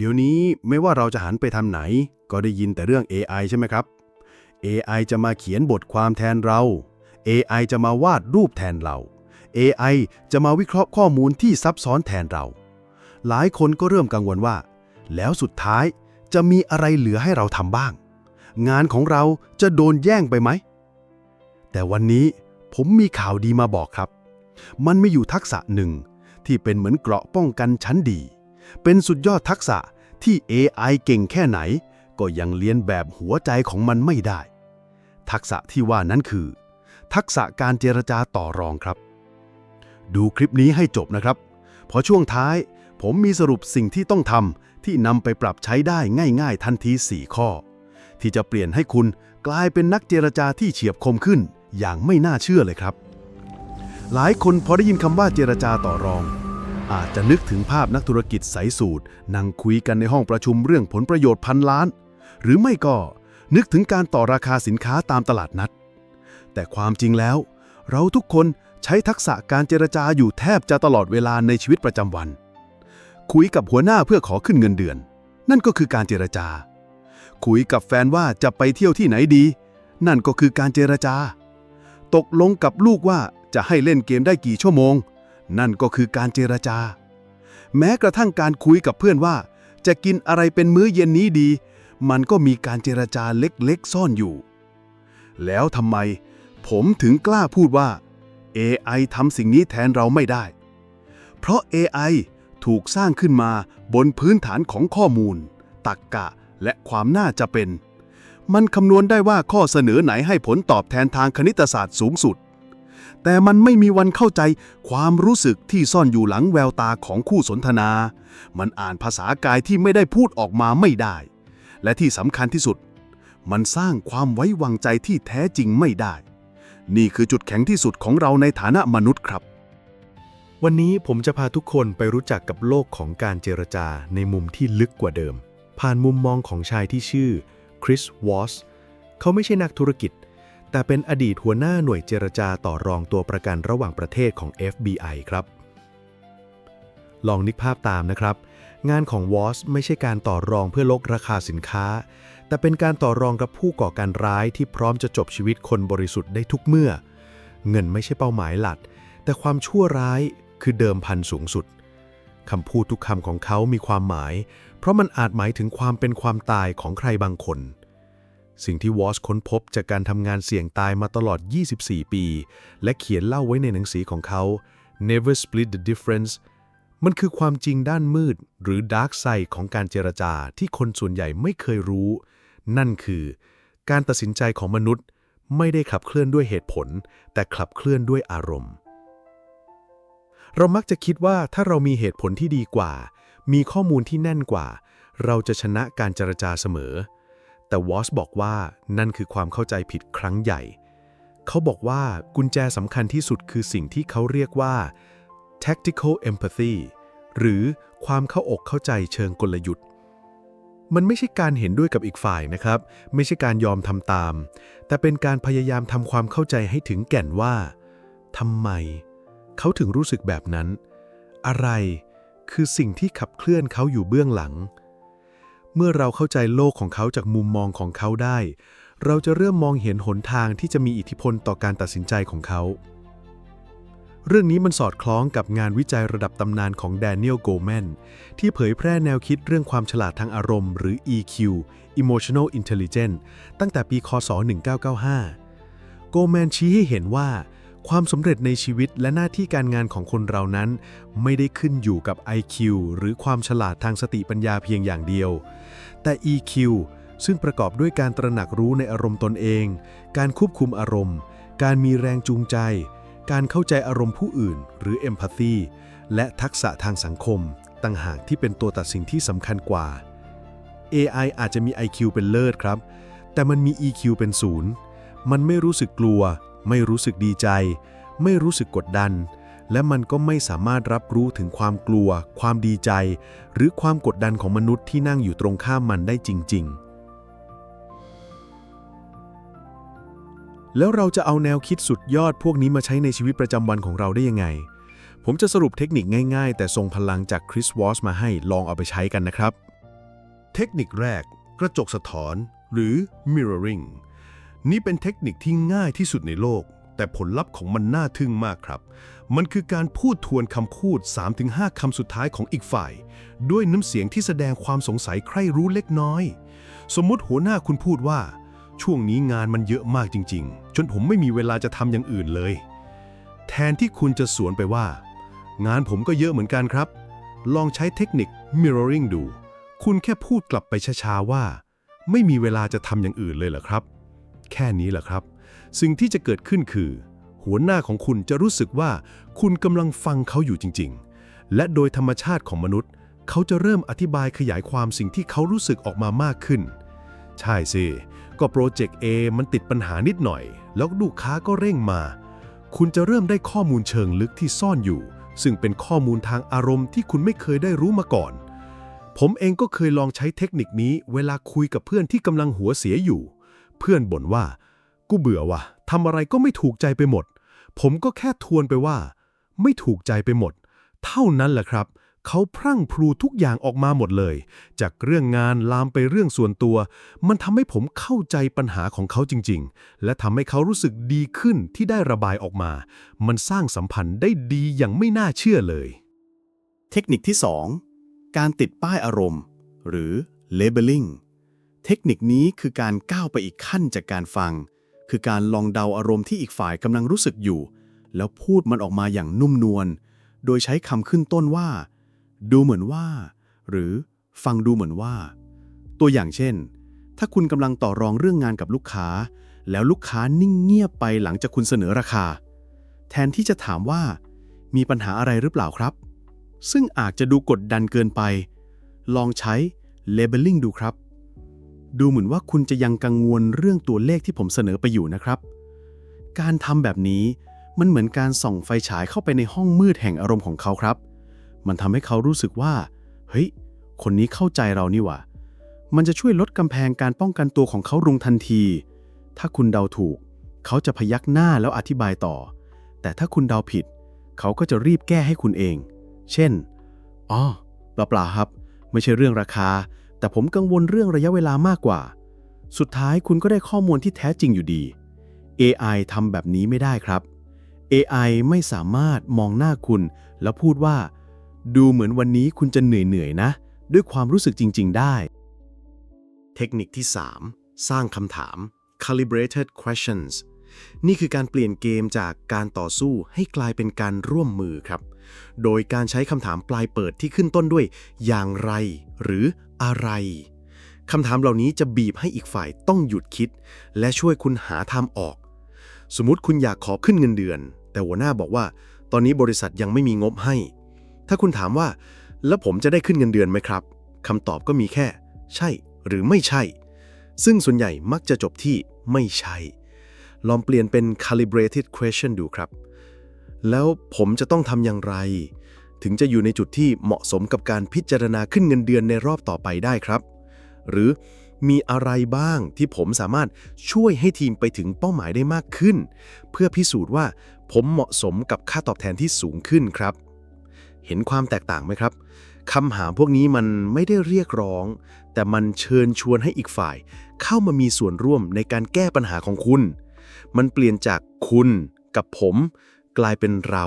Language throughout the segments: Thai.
เดี๋ยวนี้ไม่ว่าเราจะหันไปทางไหน ก็ได้ยินแต่เรื่อง AI ใช่ไหมครับ AI จะมาเขียนบทความแทนเรา AI จะมาวาดรูปแทนเรา AI จะมาวิเคราะห์ข้อมูลที่ซับซ้อนแทนเรา หลายคนก็เริ่มกังวลว่า แล้วสุดท้ายจะมีอะไรเหลือให้เราทำบ้าง งานของเราจะโดนแย่งไปไหม แต่วันนี้ผมมีข่าวดีมาบอกครับ มันมีอยู่ทักษะหนึ่งที่เป็นเหมือนเกราะป้องกันชั้นดี เป็นสุดยอดทักษะที่ AI เก่งแค่ไหน ก็ยังเลียนแบบหัวใจของมันไม่ได้ ทักษะที่ว่านั้นคือ ทักษะการเจรจาต่อรองครับ ดูคลิปนี้ให้จบนะครับ เพราะช่วงท้าย ผมมีสรุปสิ่งที่ต้องทำที่นำไปปรับใช้ได้ง่าย ๆ ทันที 4 ข้อ ที่จะเปลี่ยนให้คุณกลายเป็นนักเจรจาที่เฉียบคมขึ้น อย่างไม่น่าเชื่อเลยครับ หลายคนพอได้ยินคำว่าเจรจาต่อรอง อาจจะนึกถึงภาพนักธุรกิจใสสูตรนั่งคุยกันในห้องประชุมเรื่องผลประโยชน์พันล้าน หรือไม่ก็นึกถึงการต่อราคาสินค้าตามตลาดนัด แต่ความจริงแล้ว เราทุกคนใช้ทักษะการเจรจาอยู่แทบจะตลอดเวลาในชีวิตประจำวัน คุยกับหัวหน้าเพื่อขอขึ้นเงินเดือน นั่นก็คือการเจรจา คุยกับแฟนว่าจะไปเที่ยวที่ไหนดี นั่นก็คือการเจรจา ตกลงกับลูกว่าจะให้เล่นเกมได้กี่ชั่วโมง นั่นก็คือการเจรจา แม้กระทั่งการคุยกับเพื่อนว่า จะกินอะไรเป็นมื้อเย็นนี้ดี มันก็มีการเจรจาเล็กๆ ซ่อนอยู่ แล้วทำไม ผมถึงกล้าพูดว่า AI ทำสิ่งนี้แทนเราไม่ได้ เพราะ AI ถูกสร้างขึ้นมาบนพื้นฐานของข้อมูล ตรรกกะและความน่าจะเป็น มันคำนวณได้ว่าข้อเสนอไหนให้ผลตอบแทนทางคณิตศาสตร์สูงสุด แต่มันไม่มีวันเข้าใจความรู้สึกที่ซ่อนอยู่หลังแววตาของคู่สนทนา มันอ่านภาษากายที่ไม่ได้พูดออกมาไม่ได้ และที่สำคัญที่สุด มันสร้างความไว้วางใจที่แท้จริงไม่ได้ นี่คือจุดแข็งที่สุดของเราในฐานะมนุษย์ครับ วันนี้ผมจะพาทุกคนไปรู้จักกับโลกของการเจรจาในมุมที่ลึกกว่าเดิม ผ่านมุมมองของชายที่ชื่อคริสวอสเขาไม่ใช่นักธุรกิจ แต่เป็นอดีตหัวหน้าหน่วยเจรจาต่อรองตัวประกันระหว่างประเทศของ FBI ครับ ลองนึกภาพตามนะครับ งานของวอสไม่ใช่การต่อรองเพื่อลดราคาสินค้า แต่เป็นการต่อรองกับผู้ก่อการร้ายที่พร้อมจะจบชีวิตคนบริสุทธิ์ได้ทุกเมื่อ เงินไม่ใช่เป้าหมายหลัก แต่ความชั่วร้ายคือเดิมพันสูงสุดคำพูดทุกคำของเขามีความหมาย เพราะมันอาจหมายถึงความเป็นความตายของใครบางคน สิ่งที่วอสค้นพบจากการทำงานเสี่ยงตายมาตลอด 24 ปี และเขียนเล่าไว้ในหนังสือของเขา Never Split the Difference มันคือความจริงด้านมืด หรือ Dark Side ของการเจรจาที่คนส่วนใหญ่ไม่เคยรู้ นั่นคือ การตัดสินใจของมนุษย์ ไม่ได้ขับเคลื่อนด้วยเหตุผล แต่ขับเคลื่อนด้วยอารมณ์ เรามักจะคิดว่าถ้าเรามีเหตุผลที่ดีกว่า มีข้อมูลที่แน่นกว่า เราจะชนะการเจรจาเสมอ แต่วอสบอกว่านั่นคือความเข้าใจผิดครั้งใหญ่ เขาบอกว่ากุญแจสำคัญที่สุดคือสิ่งที่เขาเรียกว่า tactical empathy หรือความเข้าอกเข้าใจเชิงกลยุทธ์ มันไม่ใช่การเห็นด้วยกับอีกฝ่ายนะครับ ไม่ใช่การยอมทำตาม แต่เป็นการพยายามทำความเข้าใจให้ถึงแก่นว่าทำไม เขาถึงรู้สึกแบบนั้น อะไรคือสิ่งที่ขับเคลื่อนเขาอยู่เบื้องหลัง เมื่อเราเข้าใจโลกของเขาจากมุมมองของเขาได้ เราจะเริ่มมองเห็นหนทางที่จะมีอิทธิพลต่อการตัดสินใจของเขา เรื่องนี้มันสอดคล้องกับงานวิจัยระดับตำนานของแดเนียลโกลแมนที่เผยแพร่แนวคิดเรื่องความฉลาดทางอารมณ์ หรือ EQ Emotional Intelligence ตั้งแต่ปี คศ 1995 โกลแมนชี้ให้เห็นว่า ความสำเร็จในชีวิตและหน้าที่การงานของคนเรานั้น ไม่ได้ขึ้นอยู่กับ IQ หรือความฉลาดทางสติปัญญาเพียงอย่างเดียว แต่ EQ ซึ่งประกอบด้วยการตระหนักรู้ในอารมณ์ตนเอง การควบคุมอารมณ์ การมีแรงจูงใจ การเข้าใจอารมณ์ผู้อื่น หรือ empathy และทักษะทางสังคม ต่างหากที่เป็นตัวตัดสินที่สำคัญกว่า AI อาจจะมี IQ เป็นเลิศครับ แต่มันมี EQ เป็นศูนย์ มันไม่รู้สึกกลัว ไม่รู้สึกดีใจ ไม่รู้สึกกดดัน และมันก็ไม่สามารถรับรู้ถึงความกลัว ความดีใจ หรือความกดดันของมนุษย์ที่นั่งอยู่ตรงข้ามมันได้จริง ๆแล้วเราจะเอาแนวคิดสุดยอดพวกนี้มาใช้ในชีวิตประจำวันของเราได้ยังไง ผมจะสรุปเทคนิคง่ายๆ แต่ทรงพลังจากคริสวอสมาให้ลองเอาไปใช้กันนะครับ เทคนิคแรก กระจกสะท้อน หรือ mirroring นี่เป็นเทคนิคที่ง่ายที่สุดในโลก แต่ผลลัพธ์ของมันน่าทึ่งมากครับ มันคือการพูดทวนคำพูด 3-5 คำสุดท้ายของอีกฝ่าย ด้วยน้ำเสียงที่แสดงความสงสัยใคร่รู้เล็กน้อย สมมติหัวหน้าคุณพูดว่า ช่วงนี้งานมันเยอะมากจริง ๆ จนผมไม่มีเวลาจะทำอย่างอื่นเลย แทนที่คุณจะสวนไปว่า งานผมก็เยอะเหมือนกันครับ ลองใช้เทคนิค mirroring ดู คุณแค่พูดกลับไปช้าๆว่า ไม่มีเวลาจะทำอย่างอื่นเลยเหรอครับ แค่นี้แหละครับ สิ่งที่จะเกิดขึ้นคือ หัวหน้าของคุณจะรู้สึกว่าคุณกำลังฟังเขาอยู่จริง ๆ และโดยธรรมชาติของมนุษย์ เขาจะเริ่มอธิบายขยายความสิ่งที่เขารู้สึกออกมามากขึ้น ใช่สิ ก็โปรเจกต์ A มันติดปัญหานิดหน่อย แล้วลูกค้าก็เร่งมา คุณจะเริ่มได้ข้อมูลเชิงลึกที่ซ่อนอยู่ ซึ่งเป็นข้อมูลทางอารมณ์ที่คุณไม่เคยได้รู้มาก่อนผมเองก็เคยลองใช้เทคนิคนี้เวลาคุยกับเพื่อนที่กำลังหัวเสียอยู่ เพื่อนบ่นว่า กูเบื่อว่ะทำอะไรก็ไม่ถูกใจไปหมด ผมก็แค่ทวนไปว่า ไม่ถูกใจไปหมด เท่านั้นแหละครับ เขาพรั่งพรูทุกอย่างออกมาหมดเลย จากเรื่องงานลามไปเรื่องส่วนตัว มันทำให้ผมเข้าใจปัญหาของเขาจริง ๆ และทำให้เขารู้สึกดีขึ้นที่ได้ระบายออกมา มันสร้างสัมพันธ์ได้ดีอย่างไม่น่าเชื่อเลย เทคนิคที่ 2 การติดป้ายอารมณ์ หรือ labeling เทคนิคนี้คือการก้าวไปอีกขั้นจากการฟัง คือการลองเดาอารมณ์ที่อีกฝ่ายกำลังรู้สึกอยู่ แล้วพูดมันออกมาอย่างนุ่มนวล โดยใช้คำขึ้นต้นว่า ดูเหมือนว่า หรือฟังดูเหมือนว่า ตัวอย่างเช่น ถ้าคุณกำลังต่อรองเรื่องงานกับลูกค้า แล้วลูกค้านิ่งเงียบไปหลังจากคุณเสนอราคา แทนที่จะถามว่า มีปัญหาอะไรหรือเปล่าครับ ซึ่งอาจจะดูกดดันเกินไป ลองใช้ labeling ดูครับ ดูเหมือนว่าคุณจะยังกังวลเรื่องตัวเลขที่ผมเสนอไปอยู่นะครับ การทำแบบนี้มันเหมือนการส่องไฟฉายเข้าไปในห้องมืดแห่งอารมณ์ของเขาครับ มันทำให้เขารู้สึกว่า เฮ้ย คนนี้เข้าใจเรานี่หว่า มันจะช่วยลดกำแพงการป้องกันตัวของเขาลงทันที ถ้าคุณเดาถูก เขาจะพยักหน้าแล้วอธิบายต่อ แต่ถ้าคุณเดาผิด เขาก็จะรีบแก้ให้คุณเอง เช่น อ๋อ เปล่าๆครับ ไม่ใช่เรื่องราคา แต่ผมกังวลเรื่องระยะเวลามากกว่า สุดท้ายคุณก็ได้ข้อมูลที่แท้จริงอยู่ดี AI ทำแบบนี้ไม่ได้ครับ AI ไม่สามารถมองหน้าคุณ แล้วพูดว่า ดูเหมือนวันนี้คุณจะเหนื่อยๆนะ ด้วยความรู้สึกจริง ๆ ได้ เทคนิคที่ 3 สร้างคำถาม calibrated questions นี่คือการเปลี่ยนเกมจากการต่อสู้ให้กลายเป็นการร่วมมือครับ โดยการใช้คำถามปลายเปิดที่ขึ้นต้นด้วย อย่างไร หรืออะไรคำถามเหล่านี้จะบีบให้อีกฝ่ายต้องหยุดคิด และช่วยคุณหาทางออก สมมติคุณอยากขอขึ้นเงินเดือน แต่หัวหน้าบอกว่า ตอนนี้บริษัทยังไม่มีงบให้ ถ้าคุณถามว่า แล้วผมจะได้ขึ้นเงินเดือนไหมครับคำตอบก็มีแค่ ใช่ หรือไม่ใช่ ซึ่งส่วนใหญ่มักจะจบที่ไม่ใช่ ลองเปลี่ยนเป็น calibrated question ดูครับ แล้วผมจะต้องทำอย่างไร ถึงจะอยู่ในจุดที่เหมาะสมกับการพิจารณาขึ้นเงินเดือนในรอบต่อไปได้ครับ หรือมีอะไรบ้างที่ผมสามารถช่วยให้ทีมไปถึงเป้าหมายได้มากขึ้น เพื่อพิสูจน์ว่าผมเหมาะสมกับค่าตอบแทนที่สูงขึ้นครับ เห็นความแตกต่างไหมครับคำหาพวกนี้มันไม่ได้เรียกร้อง แต่มันเชิญชวนให้อีกฝ่าย เข้ามามีส่วนร่วมในการแก้ปัญหาของคุณ มันเปลี่ยนจากคุณกับผม กลายเป็นเรา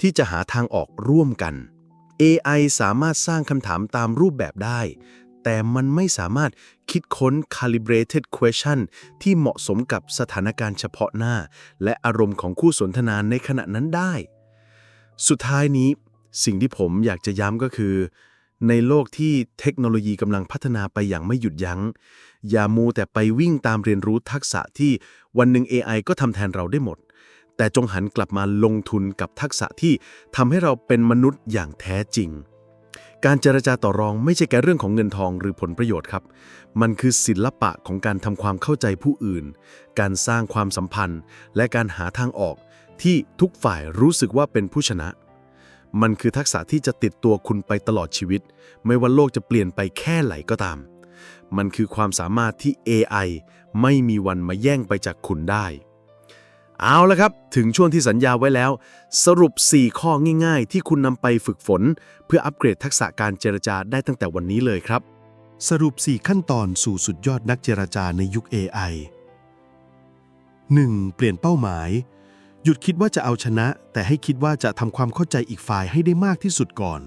ที่จะหาทางออกร่วมกัน AI สามารถสร้างคำถามตามรูปแบบได้ แต่มันไม่สามารถคิดค้น calibrated question ที่เหมาะสมกับสถานการณ์เฉพาะหน้า และอารมณ์ของคู่สนทนาในขณะนั้นได้ สุดท้ายนี้ สิ่งที่ผมอยากจะย้ำก็คือ ในโลกที่เทคโนโลยีกำลังพัฒนาไปอย่างไม่หยุดยัง้ง อย่ามูแต่ไปวิ่งตามเรียนรู้ทักษะที่วันหนึ่ง AI ก็ทำแทนเราได้หมด แต่จงหันกลับมาลงทุนกับทักษะที่ทำให้เราเป็นมนุษย์อย่างแท้จริง การเจรจาต่อรองไม่ใช่แค่เรื่องของเงินทองหรือผลประโยชน์ครับ มันคือศิลปะของการทำความเข้าใจผู้อื่น การสร้างความสัมพันธ์ และการหาทางออกที่ทุกฝ่ายรู้สึกว่าเป็นผู้ชนะ มันคือทักษะที่จะติดตัวคุณไปตลอดชีวิต ไม่ว่าโลกจะเปลี่ยนไปแค่ไหนก็ตาม มันคือความสามารถที่ AI ไม่มีวันมาแย่งไปจากคุณได้ เอาละครับ ถึงช่วงที่สัญญาไว้แล้ว สรุป 4 ข้อง่ายๆ ที่คุณนำไปฝึกฝน เพื่ออัปเกรดทักษะการเจรจาได้ตั้งแต่วันนี้เลยครับ สรุป 4 ขั้นตอนสู่สุดยอดนักเจรจาในยุค AI 1. เปลี่ยนเป้าหมาย หยุดคิดว่าจะเอาชนะ แต่ให้คิดว่าจะทำความเข้าใจอีกฝ่ายให้ได้มากที่สุดก่อน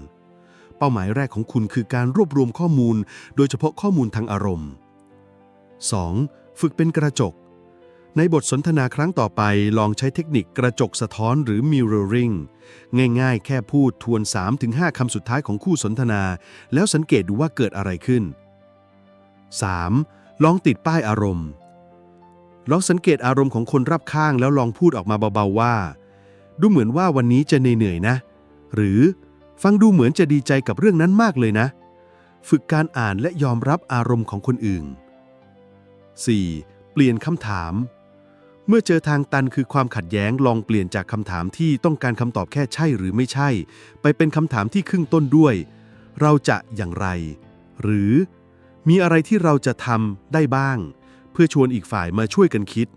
เป้าหมายแรกของคุณคือการรวบรวมข้อมูล โดยเฉพาะข้อมูลทางอารมณ์ 2. ฝึกเป็นกระจก ในบทสนทนาครั้งต่อไปลองใช้เทคนิคกระจกสะท้อนหรือ mirroring ง่ายๆ แค่พูดทวน 3-5 คำสุดท้ายของคู่สนทนา แล้วสังเกตดูว่าเกิดอะไรขึ้น 3. ลองติดป้ายอารมณ์ ลองสังเกตอารมณ์ของคนรับข้างแล้วลองพูดออกมาเบาๆว่า ดูเหมือนว่าวันนี้จะเหนื่อยๆนะ หรือฟังดูเหมือนจะดีใจกับเรื่องนั้นมากเลยนะ ฝึกการอ่านและยอมรับอารมณ์ของคนอื่น 4. เปลี่ยนคำถาม เมื่อเจอทางตันคือความขัดแย้งลองเปลี่ยนจากคำถามที่ต้องการคำตอบแค่ใช่หรือไม่ใช่ ไปเป็นคำถามที่ครึ่งต้นด้วย เราจะอย่างไร หรือ มีอะไรที่เราจะทำได้บ้าง เพื่อชวนอีกฝ่ายมาช่วยกันคิด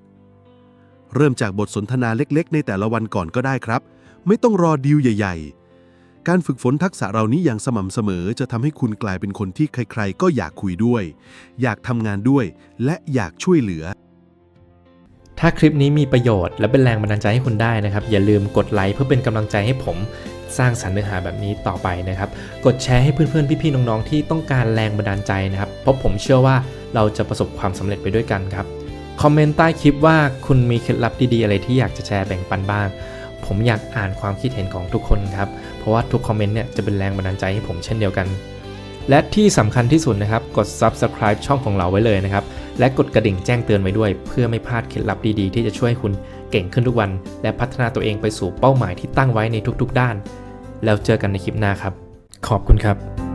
เริ่มจากบทสนทนาเล็กๆ ในแต่ละวันก่อนก็ได้ครับ ไม่ต้องรอดีลใหญ่ ๆ การฝึกฝนทักษะเหล่านี้อย่างสม่ำเสมอ จะทำให้คุณกลายเป็นคนที่ใคร ๆ ก็อยากคุยด้วย อยากทำงานด้วย และอยากช่วยเหลือ ถ้าคลิปนี้มีประโยชน์และเป็นแรงบันดาลใจให้คุณได้นะครับ อย่าลืมกดไลค์เพื่อเป็นกำลังใจให้ผมสร้างสรรค์เนื้อหาแบบนี้ต่อไปนะครับ กดแชร์ให้เพื่อนๆ พี่ๆ น้องๆ ที่ต้องการแรงบันดาลใจนะครับ เพราะผมเชื่อว่าเราจะประสบความสำเร็จไปด้วยกันครับ คอมเมนต์ใต้คลิปว่าคุณมีเคล็ดลับดีๆ อะไรที่อยากจะแชร์แบ่งปันบ้าง ผมอยากอ่านความคิดเห็นของทุกคนครับ เพราะว่าทุกคอมเมนต์เนี่ยจะเป็นแรงบันดาลใจให้ผมเช่นเดียวกัน และที่สำคัญที่สุดนะครับ กด subscribe ช่องของเราไว้เลยนะครับ และกดกระดิ่งแจ้งเตือนไว้ด้วย เพื่อไม่พลาดเคล็ดลับดีๆ ที่จะช่วยคุณเก่งขึ้นทุกวัน และพัฒนาตัวเองไปสู่เป้าหมายที่ตั้งไว้ในทุกๆ ด้าน แล้วเจอกันในคลิปหน้าครับ ขอบคุณครับ